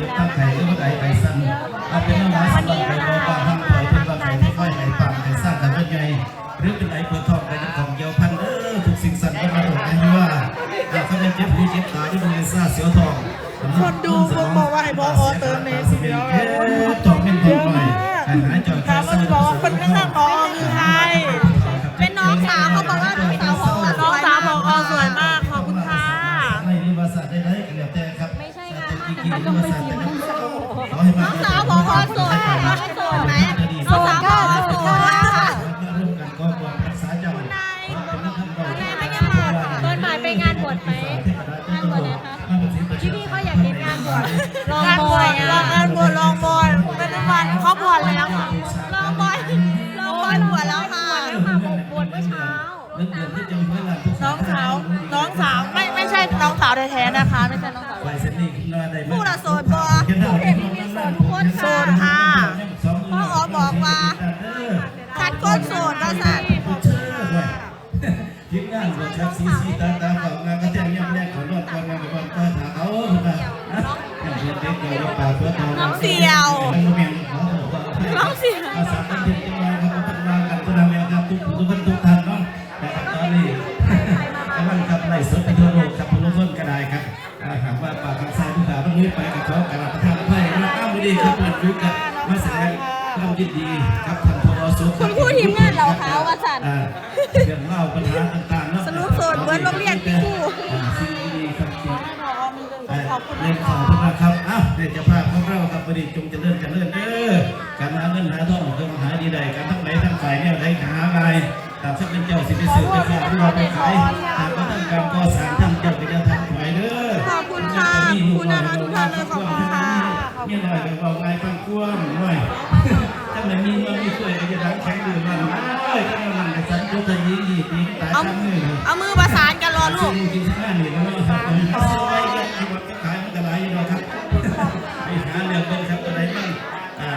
ตั้งใจก็ไม่ ผู้ละโสดบอโสดค่ะพ่ออ๋อบอกว่าคัดก้นโสดว่าสั่นทีมงานบทชักซีซีตาตาของงานก็แจ้งยังแรกขอรอดก่อนงานก่อนก็ถาเขานะอย่างเด็กเด็กเด็กป่าเพื่อทองน้องเสี่ยว การทั้งไหนทั้งฝ่ายเนี่ยได้หาอะไรตามสักเป็นเจ้าสิไปสืบไปขายที่เราไปขายหากว่าต้องการก่อสร้างทั้งเจ้าไปจะทำไหวเด้อขอบคุณค่ะคุณนารักทุกท่านเลยขอบคุณค่ะมีหน่อยก็บอกไงฟังกว้างหน่อยถ้าไม่มีมันมีช่วยก็จะดังแข็งดื่มมันเอ้ยถ้ามันจะสั่นก็จะยิงดีตีตายเอาทั้งมือเอามือประสานกันรอลูกจรินี่นะว่าซื้อไว้ก็ที่วัดขายมันก็หลายอยู่นะครับไปหาเรื่องเบิ่งครับอะไรบ้างอ่า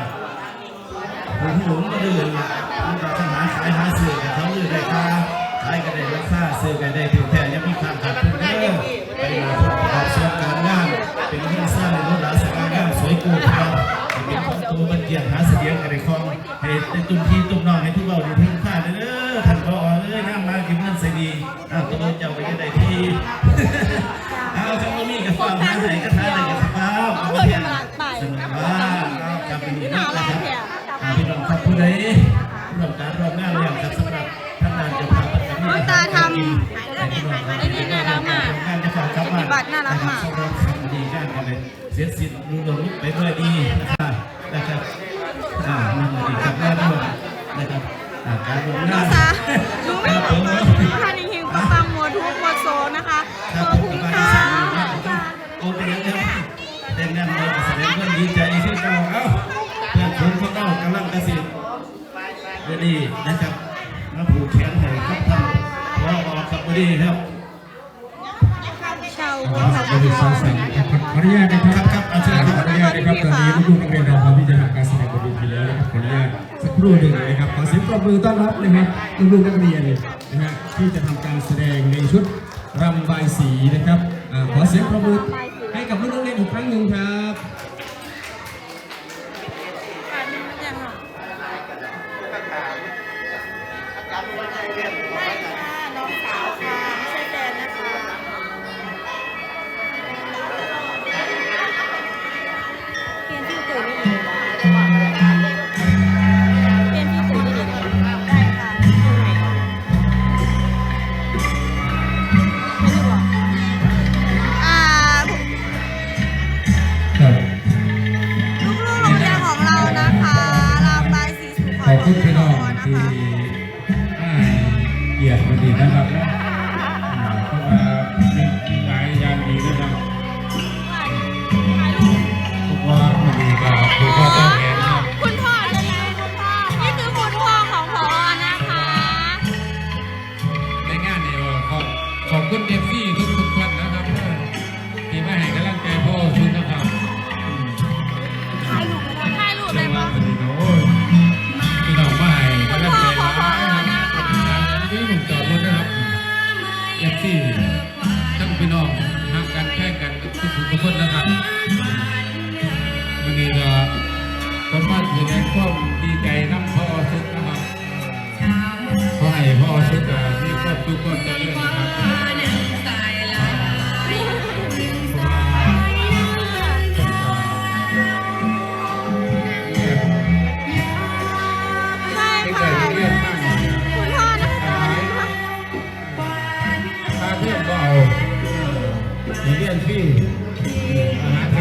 ผม หลงก็เดินละมันก็หาขายหาซื้อกับเขาเลยได้ค่าขายก็ได้ราคาซื้อก็ได้ถึงแท้ยังมีความขาดทุนเด้อไปมาประกอบส่วนการงานเป็นเรื่องสร้างในรถหลาสกางามสวยกูครับเป็นของตัวบันเกียรหาเสียงอะไรของให้ตุ้มที่ตุ้มน้องให้ทุกเราได้พึ่งพาเด้อท่านก็อ๋อเอ้ยน้ำมากินเงินใส่ดีอ้าวตัวเจ้าไปยังไงที่เอาคำว่ามีกับความหาไหนก็ท้านอะไร ผู้ใดร่วมการร่วมงานเรื่องครับสำหรับท่านนายจะพาไปกับน้องตาทำอ้นี่น่ารักมากงานจะฝากครับปฏิบัติน่ารักมากสำหรับคำดีงานกันเลยเสียสิทธิ์รู้ลงไปด้วยดีนะครับนะครับอ่านั่นแหละดีครับงานร่วมนะครับการร่วมงาน ดีนะครับมาผูกแขนให้ครับท่านพอออกครับดีครับเช่าขออนุญาตนะครับขออนุญาตนะครับครับเอาเชิญครับขออนุญาตนะครับตอนนี้ลูกๆนักเรียนเราพร้อมที่จะทำการแสดงบนเวทีแล้วนะครับขออนุญาตสักครู่หนึ่งนะครับขอเสียงปรบมือต้อนรับนะครับลูกๆนักเรียนนะฮะที่จะทำการแสดงในชุดรำบายสีนะครับอ่าขอเสียงปรบมือให้กับลูกนักเรียนอีกครั้งหนึ่งครับ เทียมก็เอาเรียนฟรีอาหาร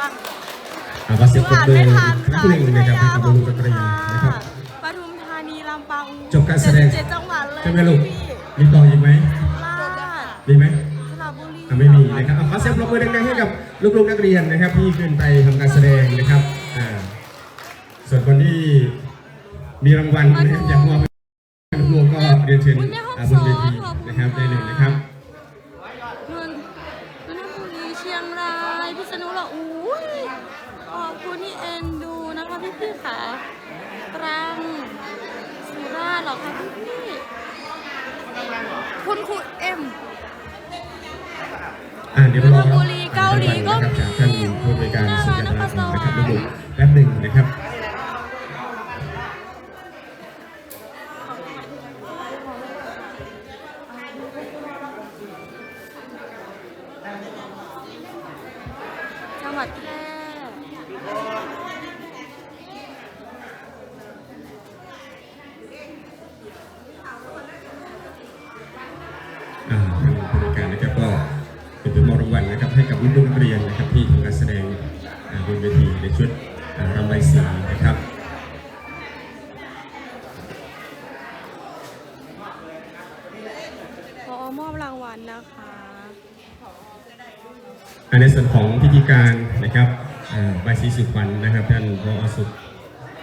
ขาหนูบังอ่าขอหเสียนูงปรบอ่านมือไม่ทันครั้ค่ะงหนึ่งพิทนะครับยาให้กับขอบลุงคุดณนตรีค่ะนะครับปทุมธานีลำปางจบการแสดงเจ็ดจังหวัดเลยใช่ไหมลูกพี่มีต่ออีกไหมลาดมีไหมสระบุรีอะไม่มีนะครับอะขอเสียงปรบมือดังๆให้กับลูกๆนักเรียนนะครับที่ขึ้นไปทำการแสดงนะครับอ่าส่วนคนที่มีรางวัลนะครับอยากมอบให้ลูกๆก็เรียนเชิญอ่าบนเวทีนะครับได้เลยนะครับ นนนนทบุรีเชียงรายพิษณุโล กอุ้ยขอบคุณที่เอ็นดูนะคะพี่พี่ๆค่ะตรังสุราษฎร์เหรอคะพี่พี่ๆคุณครูเอ็มอ่าเดี๋ยวรอลพบุรีเกาหลีก็มี ของพิธีการนะครับอ่าใบสีสุขวัญนะครับท่านพอสุข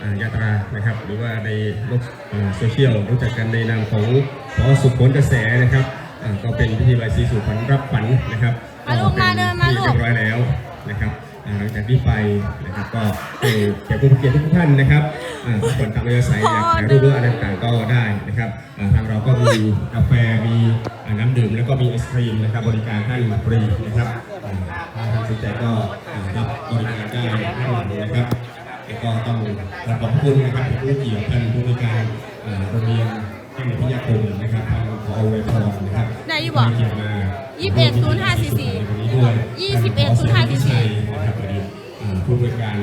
อ่ายาตรานะครับ หรือว่าในโลกอ่าโซเชียลรู้จักกันในนามของพอสุขผลกระแสนะครับอ่าก็เป็นพิธีใบสีสุขวัญรับขวัญนะครับมาลูกมาเดินมาลูกที่เรียบร้อยแล้วนะครับอ่า หลังจากที่ไปนะครับก็ให้แก่ผู้มีเกียรติทุกท่านนะครับอ่าทุกคนตามอัธยาศัยอยากถ่ายรูปหรืออะไรต่างๆก็ได้นะครับอ่าทางเราก็มีกาแฟมีอ่าน้ำดื่มแล้วก็มีไอศครีมนะครับบริการให้ฟรีนะครับอ่าถ้าท่านสนใจก็อ่ารับบริการได้ทั้งหมดนะครับแล้วก็ต้องขอบคุณนะครับผู้เกียรติท่านผู้บริการอ่าโรงเรียนแห่งพิทยาคมนะครับทางผอเวทรนะครับไหนอยู่บ่ให้เกียรติมา ยี่สิบเอ็ดศูนย์ห้าสี่สี่วันนี้ด้วยยี่สิบเอ็ดศูนย์ห้าสี่สี่นะครับวันนี้อ่าผู้บริการ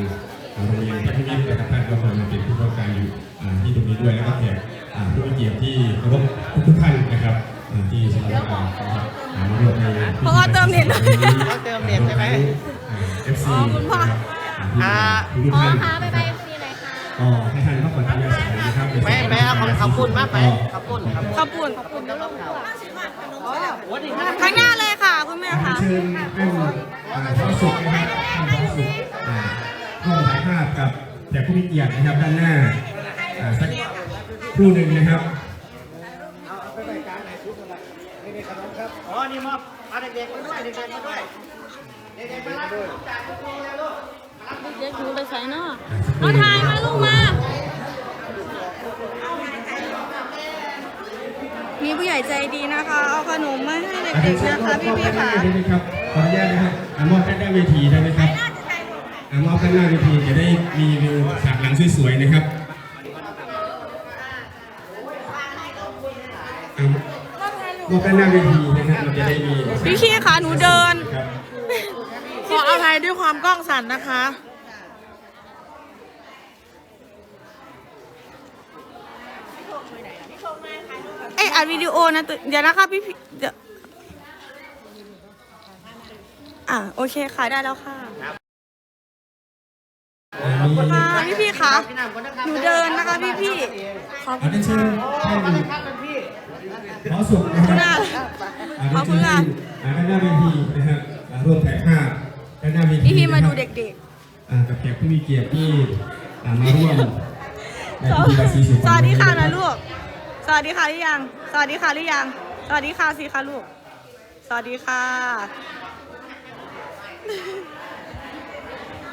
อ่าโรงเรียนพิทยานะครับท่านก็มาเป็นผู้บริการอยู่อ่าที่ตรงนี้ด้วยแล้วก็แขกอ่าผู้มีเกียรติที่เคารพทุกๆท่านนะครับอ่าที่สำหรับการนะครับอ่ามาร่วมในพิธีเพราะว่าเติมเน็ตเติมเน็ตใช่ไหมเอฟซีอ๋อคุณพ่ออ่าทุกอ๋อท่านคะไปไปฟรีไหนคะก็ให้ท่านพักผ่อนทางยาสายนะครับแม่แม่เอาขอบคุณมากไปขอบคุณครับขอบคุณขอบคุณแล้วก็ ข้างหน้าเลยค่ะคุณแม่ค่ะเชิญท่านอ่าพระสุขนะครับท่านพระสุขอ่าร่วมถ่ายภาพกับแขกผู้มีเกียรตินะครับด้านหน้าอ่าสักคู่หนึ่งนะครับอ๋อนี่มอบเอาเด็กๆมาด้วยเด็กๆมาด้วยเด็กๆมารับจากทุกคนเลยลูกเด็กๆหนูไปใส่เนาะเอาถ่ายมาลูกมา มีผู้ใหญ่ใจดีนะคะ เอาขนมมาให้เด็กๆนะคะพี่ๆค่ะได้ไหมครับขออนุญาตนะครับอ่ามอบด้านหน้าเวทีได้ไหมครับอ่ามอบด้านหน้าเวทีจะได้มีวิวฉากหลังสวยๆนะครับอ่ามอบด้านหน้าเวทีนะครับเราจะได้มีพี่ๆค่ะหนูเดินครับขออภัยด้วยความกล้องสั่นนะคะ เอ้ยอัดวิดีโอนะตัวเดี๋ยวนะคะพี่พี่เดี๋ยวอะโอเคค่ะได้แล้วค่ะอ่ามีค่ะพี่พี่ๆค่ะหนูเดินนะคะพี่พี่ๆขอบอัคุนณนี้เชิญท่านครับเป็นพี่ขอสุขนะคหน้ารับขอบคุณค่ะอ่าด้านหน้าเวทีนะครับอ่าร่วมถ่ายภาพด้านหน้าเวทีพี่พี่ๆมาดูนะครับเด็กอ่ากับแขกผู้มีเกียรติที่อ่ามาร่วมในๆพิธีใบสีสุขสวัสดีค่ะนะลูก สวัสดีค่ะหรือยัง สวัสดีค่ะหรือยัง สวัสดีค่ะสิคะลูก สวัสดีค่ะ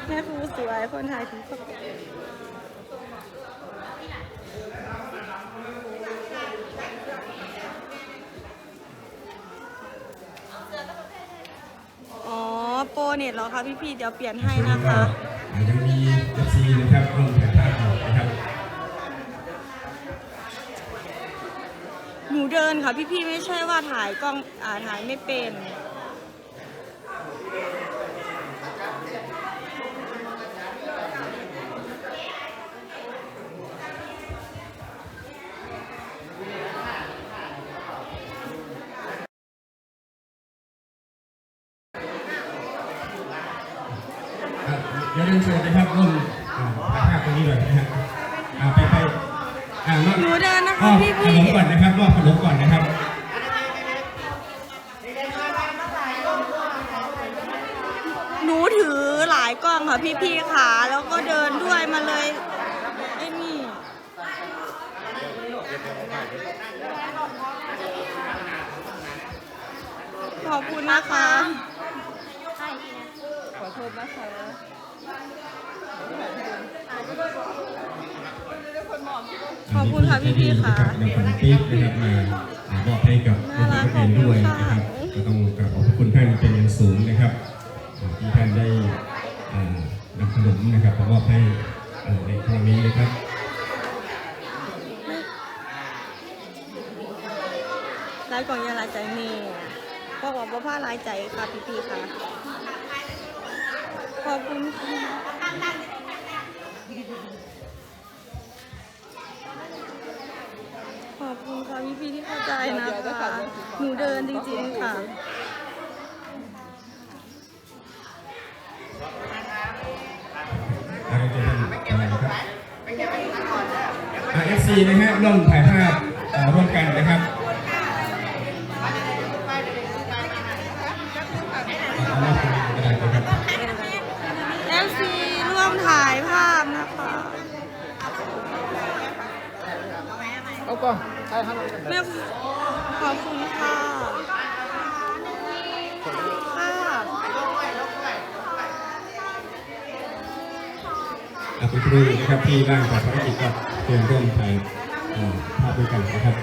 แม่ครูสวยคนไทยทุกคนอ๋อโปรเน็ตเหรอคะพี่พี่ๆเดี๋ยวเปลี่ยนให้นะคะ นูเดินค่ะพี่ๆไม่ใช่ว่าถ่ายกล้องอ่าถ่ายไม่เป็นเชิญนะครับร่วมอ่าถ่ายภาพตรงนี้เลยนะฮะอ่าไปไปอ่ามา หนูเดินนะคะ มอบ พี่ ข พี่ นมก่อนนะครับมอบขนมก่อนนะครับ หนูถือหลายกล้องค่ะพี่พี่ๆค่ะแล้วก็เดินด้วยมาเลยไอ้นี่ขอบคุณนะคะ ขอโทษนะคะขอบคุณค่ะพี่ๆค่ะนำขนมปี๊บนะครับมามอบให้กับนักเรียนด้วยนะครับก็ต้องกราบขอบพระคุณท่านเป็นอย่างสูงนะครับอ่าที่ท่านได้อ่า นำขนมนะครับมามอบให้อ่าในครั้งนี้นะครับรายกล่องยาลายใจเมย์ก็บอกว่าผ้าลายใจค่ะพี่พี่ๆค่ะ ขอบคุณค่ะขอบคุณค่ะพี่พี่ๆที่เข้าใจนะคะ หนูเดินจริงๆค่ะ FC นะฮะร่วมถ่ายภาพอ่าร่วมกันนะครับเอาหน้าคุณกระดาษนะครับ FC ร่วมถ่ายภาพนะคะเอาก่อนใช่ครับแม่ขอบคุณค่ะค่ะอ่าคุณครูนะครับที่ร่างจากภารกิจก็ เตรียมร่วมถ่ายเอ่อภาพด้วยกันนะครับ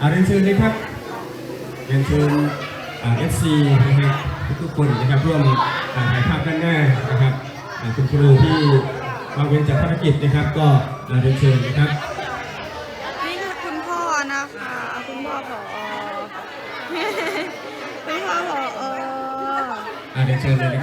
อาเรียนเชิญเลยครับเรียนเชิญเอฟซีนะครับทุกๆคนนะครับร่วมอ่าถ่ายภาพด้านหน้านะครับอ่าคุณครูที่วางเว้นจากภารกิจนะครับ ก็อ่าเรียนเชิญนะครับนี่คือคุณพ่อนะคะคุณพ่อผอคุณพ่อผออ่าเรียนเชิญเลย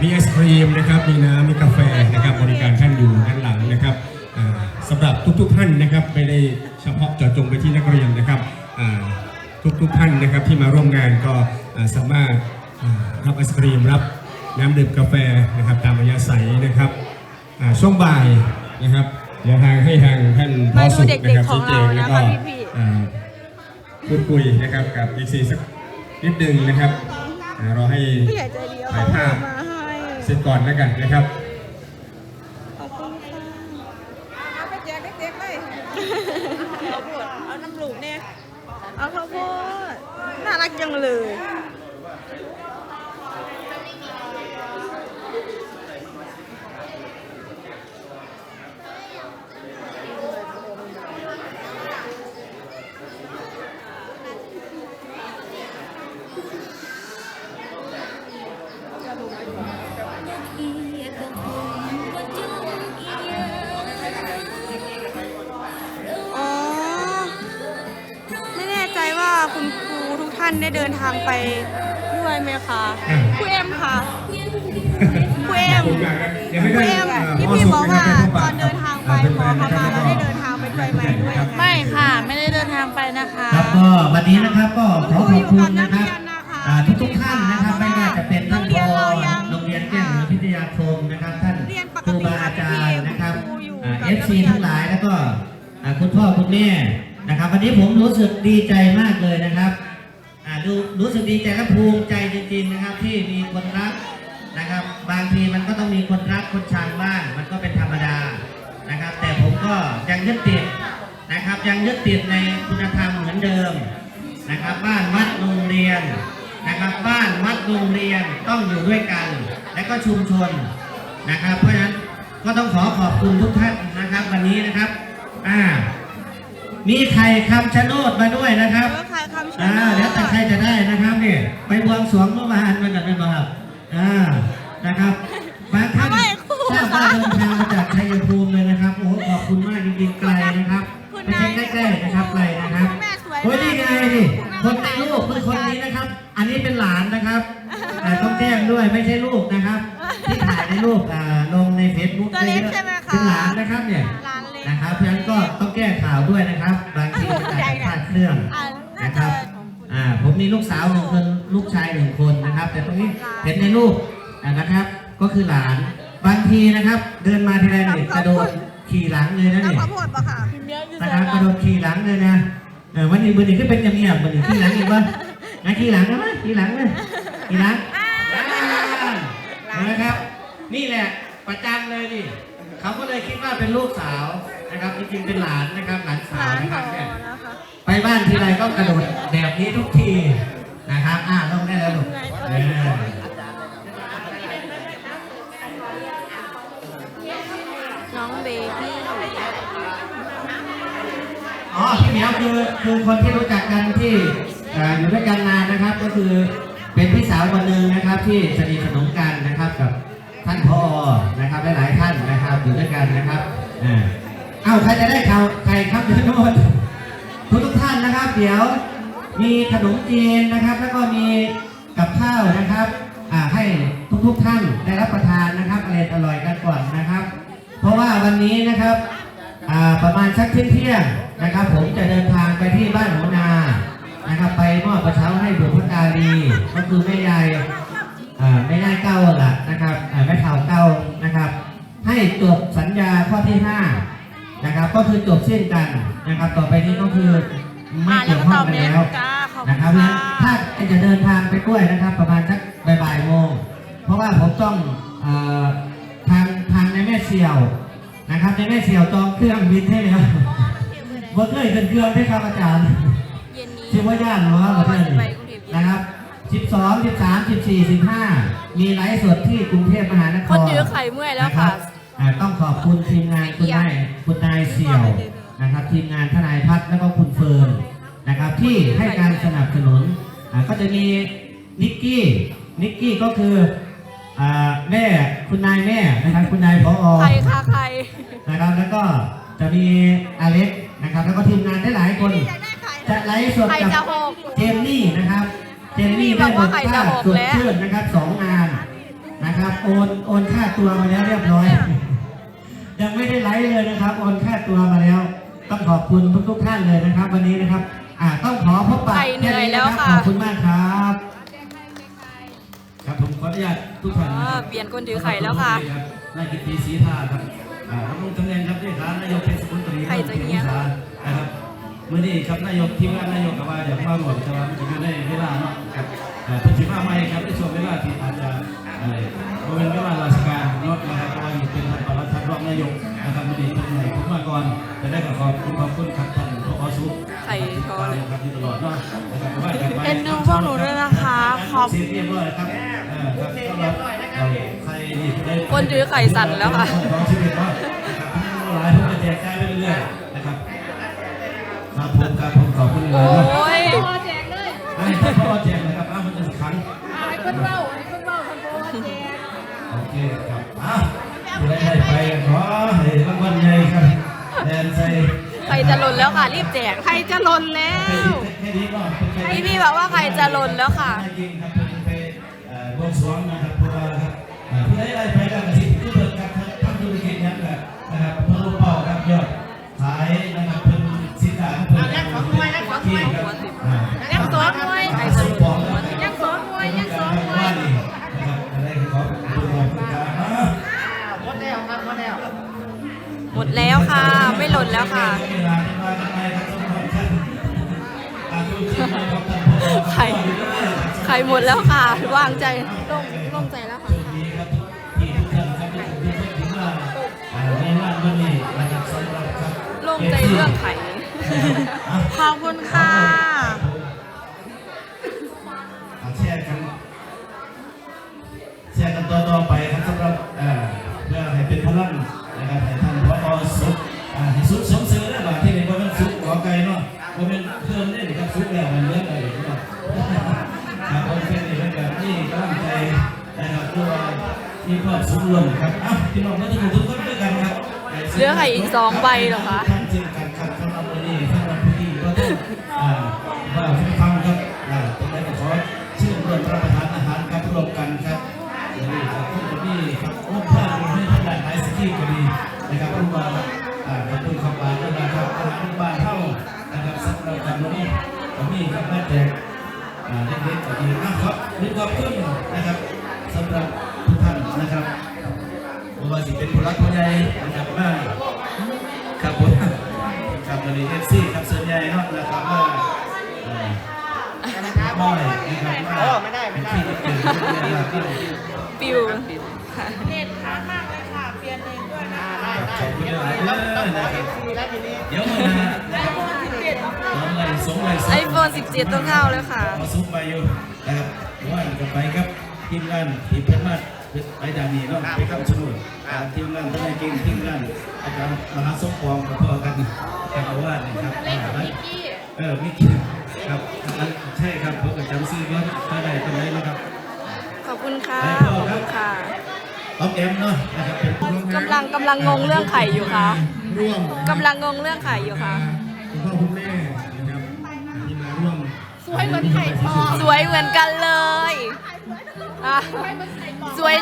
มีไอศครีมนะครับมีน้ำมีกาแฟนะครับบริการท่านอยู่ด้านหลังนะครับอ่าสำหรับทุกๆท่านนะครับไม่ได้เฉพาะเจาะจงไปที่นักเรียนนะครับอ่าทุกๆท่านนะครับที่มาร่วมงานก็อ่าสามารถอ่ารับไอศครีมรับน้ำดื่มกาแฟนะครับตามอัธยาศัยนะครับอ่าช่วงบ่ายนะครับเดี๋ยวทางให้ทางท่านพอสุขนะครับมาดูเด็กๆของเราแล้วนะคะก็พี่ๆอ่าพูดคุยนะครับกับอีซีสักนิดนึงนะครับอ่ารอให้ผู้ใหญ่ใจดีเอาถ่ายของภาพมาให้ เสร็จก่อนแล้วกันนะครับ คุณครูทุกท่านได้เดินทางไปด้วยไหมคะอืมครูเอ็มค่ะครูเอ็มขอบคุณมากครับเดี๋ยวให้ครูท่านเอ็มอ่าที่พ่อพี่สุขบอกนะว่าครับตอนเดินทางไปอ่ขอขมาเราได้เดินทางไปด้วยไหมด้วยยังไงไม่ค่ะ ไม่ได้เดินทางไปนะคะครับก็วันนี้นะครับก็ขอขอบคุณนันะกครับเรียนนะคะทุกท่านนะครับไม่ว่าจะเป็นท่านโรงเรียนเรายังโรงเรียนแก้วเหนือพิทยาคมนะครับท่านเรียนปคกรูติบาอาจารย์นะครับครูอยู่เอกับฟซีนักเรียนทั้งหลายแล้วก็อ่าคุณพ่อคุณแม่ นะครับ วันนี้ผมรู้สึกดีใจมากเลยนะครับอ่าดูรู้สึกดีใจและภูมิใจจริงๆนะครับ ที่มีคนรักนะครับ บางทีมันก็ต้องมีคนรักคนชังบ้างมันก็เป็นธรรมดานะครับ แต่ผมก็ยังยึดติดนะครับ ยังยึดติดในคุณธรรมเหมือนเดิมนะครับ บ้านวัดโรงเรียนนะครับ บ้านวัดโรงเรียนต้องอยู่ด้วยกัน และก็ชุมชนนะครับ เพราะฉะนั้นก็ต้องขอขอบคุณทุกท่านนะครับ วันนี้นะครับอ่า มีไข่คำชะโนดมาด้วยนะครับเออใครคำชอ่านะแล้วแต่ใครจะได้นะครับนี่ไปบวงสรวงเมื่อวานมันกันเป็นบ่ครับอ่านะครับบางท่านทราบว่าเดินทางมาจากชัยภูมิเลยนะครับโอ้โหขอบคุณมากจริงๆไกลนะครับไม่ใช่ใกล้ๆนะครับไกลนะครับคุณแม่สวยโอ้ยนี่ไงนี่คนในคุณแม่ลูกคือคนนี้นะครับ อันนี้เป็นหลานนะครับแต่ต้องแจ้งด้วยไม่ใช่ลูกนะครับ ที่ถ่ายในรูปอ่าลงในเฟซบุ๊กตัวเล็กใช่ไหมคะเป็นหลานนะครับเนี่ยร้า นเล็กนะครับเพราะฉะนั้นก็ต้องแก้ข่าวด้วยนะครับ บางทีมันอาจจะพลาดเครื่องอ่าน่านะคจะรับอ่าผมมีลูกสาวหนึ่งคนลูกชายหนึ่งคนนะครับ แต่ตรงนี้เห็นในรูปอ่านะครับ ก็คือหลานบางทีนะครับ เดินมาทีไรเนี่ยกระโดดขี่หลังเลยนะน้ำเนี่ยข้าวโพดปะค่ะนะครับกระโดดขี่หลังเลยนะเออวันนี้วันนี้ก็เป็นยำเงียบวันนี้ขี่หลังอีกวะงั้นขี่หลังนะวะขี่หลังเลยขี่หลังอ่านะครับ นี่แหละประจำเลยนี่เขาก็เลยคิดว่าเป็นลูกสาว นะครับจริงๆเป็นหลานนะครับหลานสาวร้านนะขครัอบเนี่ยนะคะไปบ้านทีไรก็กระโดดแบบนี้ทุกทีนะครับอ่าลงได้แล้วลูกเออน้องเบบี้อ๋อพี่เหมียวคือคือคนที่รู้จักกันที่เอ่ออยู่ด้วยกันนานนะครับ ก็คือเป็นพี่สาวคนหนึ่งนะครับ ที่สนิทสนมกันนะครับกับท่านพอนะครับหลายๆท่านนะครับอยู่ด้วยกันนะครับอ่าเอ้าใครจะได้ข่าวใครครับทุกคนทุกทุกท่านนะครับ เดี๋ยวมีขนมจีนนะครับ แล้วก็มีกับข้าวนะครับอ่าให้ทุกๆท่านได้รับประทานนะครับอร่อยอร่อยกันก่อนนะครับ เพราะว่าวันนี้นะครับอ่าประมาณสักเที่ยงเที่ยงนะครับ ผมจะเดินทางไปที่บ้านหัวนานะครับ ไปมอบกระเช้าให้บุพการีก็คือแม่ยายแม่ยายเก้าลักนะครับแม่เฒ่าเก้านะครับ ให้จบสัญญาข้อที่ห้า นะครับ ก็คือจบสิ้นกันนะครับ ต่อไปนี้ก็คือไม่อ่าแล้วเกี่ยวก็ข้ตอองบกันเล็กแล้วจ้าขอบคุนะณครับค่ะถ้าจะเดินทางไปกล้วยนะครับ ประมาณสักบ่ายๆโมง เพราะว่าผมต้องเอ่อทางทางในแม่เสี่ยวนะครับในแม่เสี่ยวจองเครื่องบินให้แล้วว่าเคยเป็นเครื่องได้ครับอาจารย์เย็นนี้ชื่อว่าย่านหรือว่าประเทศไปนี้กรุงเทพนะครับ12 13 14 15 มีไลฟ์สดที่กรุงเทพมหานครคนถือไข่เมื่อยแล้วค่ะนรับ อ่าต้องขอบคุณทีมงานคุณนายคุณนายเสี่ยวนะครับ ทีมงานทนายพัฒน์แล้วก็คุณเฟิร์นนะครับที่ให้การสนับสนุนอ่าก็จะมีนิกกี้นิกกี้ก็คืออ่าแม่คุณนายแม่นะครับคุณนายพอไข่ค่ะไข่นะครับแล้วก็จะมีอเล็กนะครับ แล้วก็ทีมงานได้หลายคนอยากได้ไข่จะไลฟ์สดไข่กับจะหกเจนนี่นะครับ เจนนี่บได้อกบว่าทไข่ค่าจะหกสดแล้วชื่นนะครับสองงานนะครับโอนโอนค่าตัวมาแล้วเรียบร้อย ยังไม่ได้ไลฟ์เลยนะครับโอนค่าตัวมาแล้ว ต้องขอบคุณทุกทุกๆท่านเลยนะครับ วันนี้นะครับ อ่าต้องขอพบปะไข่เหนื่อยค่แล้วนะรับค่ะ ขอบคุณมากครับ ครับผมขออนุญาตทุกท่านนะเอคอรับเปลี่ยนคนถือไข่แล้วค่ะนายกิตติศรีธาครับอ่าดำรงตำแหน่งครับเลขานายกเทศมนตรีใครจะเงี้ยขตนะครับเมื่อนี้ครับนายกทีมงานนายกกับว่าอยากมาหมดแต่ว่ามันจะอยู่ในเวลาเนาะครับอ่าเพิ่นสิมาใหม่ครับในช่วงเวลาที่อาจจะเอ่อบ่เป็นเวลาราชการเนาะนะครับ นรองนายกนะครับมื่อนี้เพิ่นให้ผมมาก่อนจะได้ขอขอบคุณขอบคุณครับท่านผอสุไข่ทอดครับที่ตลอดเนาะนะครับว่ากันไปเอ็นดูพวกหนูด้วยนะคะขอบเสร็จเรียบร้อยครับเออครับสำหรับเอ่อใครที่ได้คนถือไข่สั่นแล้วค่ะของชีวิตเนาะนะครับหลายผมจะแจกจ่ายไปเรื่อยๆนะครับครับผมครับผมขอบคุณเลโอ้ยเนาะยพอแจกเลยให้พ่อแจกนะครับอ้าวมันจะสักครั้งให้คนเบ้าให้คนเบ้าาวผู้ใดได้ไปขอให้รางวัลใหญ่ครับแดนใส่ไข่จะหล่นแล้วค่ะ รีบแจกไข่จะหล่นแล้ให้วดีให้ดีก่อนเป็นใครพี่พี่บอกว่าไข่จะหล่นแล้วค่ะได้จริงครับเป็นไปเอ่อบวงสรวงนะครับเพราะว่าครับเอ่อผู้ใดได้ไปแล้วก็ หมดแล้วค่ะ ไม่หล่นแล้วค่ะ ไข่ไข่หมดแล้วค่ะ วางใจโล่งโล่งใจแล้วค่ะโล่งใจเรื่องไข่ขอบคุณค่ะแชร์กันแชร์กันต่อต่อไป นะครับด้วยที่ครอบสุดรวมครับอะพี่น้องมาทุกทุกคนด้วยกันครับเหลือไข่อีกสองใบเหรอคะท่านเช่นกัน เดี๋ยวมานะครับสองเลยสองเลยสองไอโฟน17 ต้องเข้าแล้วค่ะขอซุปไปอยู่นะครับว่ากันไปครับทีมงานทีมเพื่อนมาไปดานีเนาะไปคำชะโนดทีมงานทนายเก่งทีมงานอาจารย์มหาสมปองกับพ่อกันกับอาว่านี่ครับเออมิกกี้ครับใช่ครับผมก็จำซื้อว่าถ้าได้ตรงไหนนะครับ ขอบคุณค่ะ ขอบคุณค่ะ ออฟแอมเนาะนะครับเป็นผู้กำลังกำลังงงเรื่องไข่อยู่ค่ะ ร่วมกำลังงงเรื่องไข่อยู่ค่ะคุณพ่อคุณแม่นะครับที่มาร่วมสวยเหมือนไข่ทองสวยเหมือนกันเลยอะสวย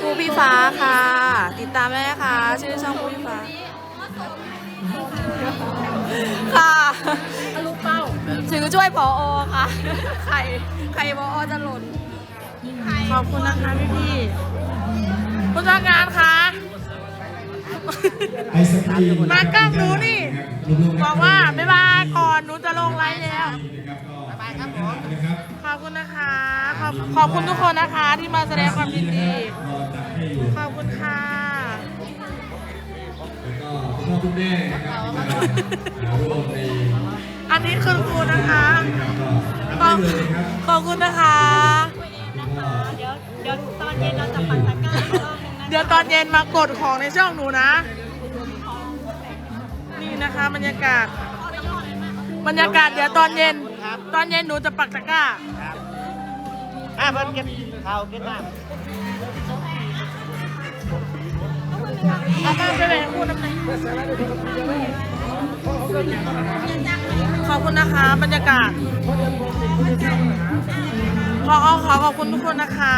ครูพี่ฟ้าค่ะ ติดตามได้นะคะชื่อช่องครูพี่ฟ้า ค่ะลูกเป้าถือช่วยพออค่ะ ไข่ ไข่พออจะหล่นขอบคุณนะคะพี่พี่ๆผู้จัดการคะไอศครีมมากล้องหนูนี่ บอกว่าบ๊ายบายก่อนหนูจะลงไลฟ์แล้วบ๊ายบายครับผมนะครับขอบคุณนะคะ ขอบขอบคุณทุกคนนะคะที่มาแสดงความยินดีรอจัดให้อยู่ขอบคุณค่ะแล้วก็คุณพ่อคุณแม่นะครับที่มาร่วมใน อันนี้คือครูนะคะนะครับก็รับได้เลยครับขอบคุณนะคะคุณพ่อเดี๋ยวเดี๋ยวตอนเย็นเราจะปักตะกร้าอีกรอบนึงนะเดี๋ยวตอนเย็นมากดของในช่องหนูนะ นี่นะคะ บรรยากาศ บรรยากาศเดี๋ยวตอนเย็น ตอนเย็นหนูจะปักตะกร้า อะเพิ่นเก็บข้าวเก็บน้เอามาไปเลยพูดน้ำไหน ขอบคุณนะคะ บรรยากาศ ขอขอขอบคุณทุกคนนะคะ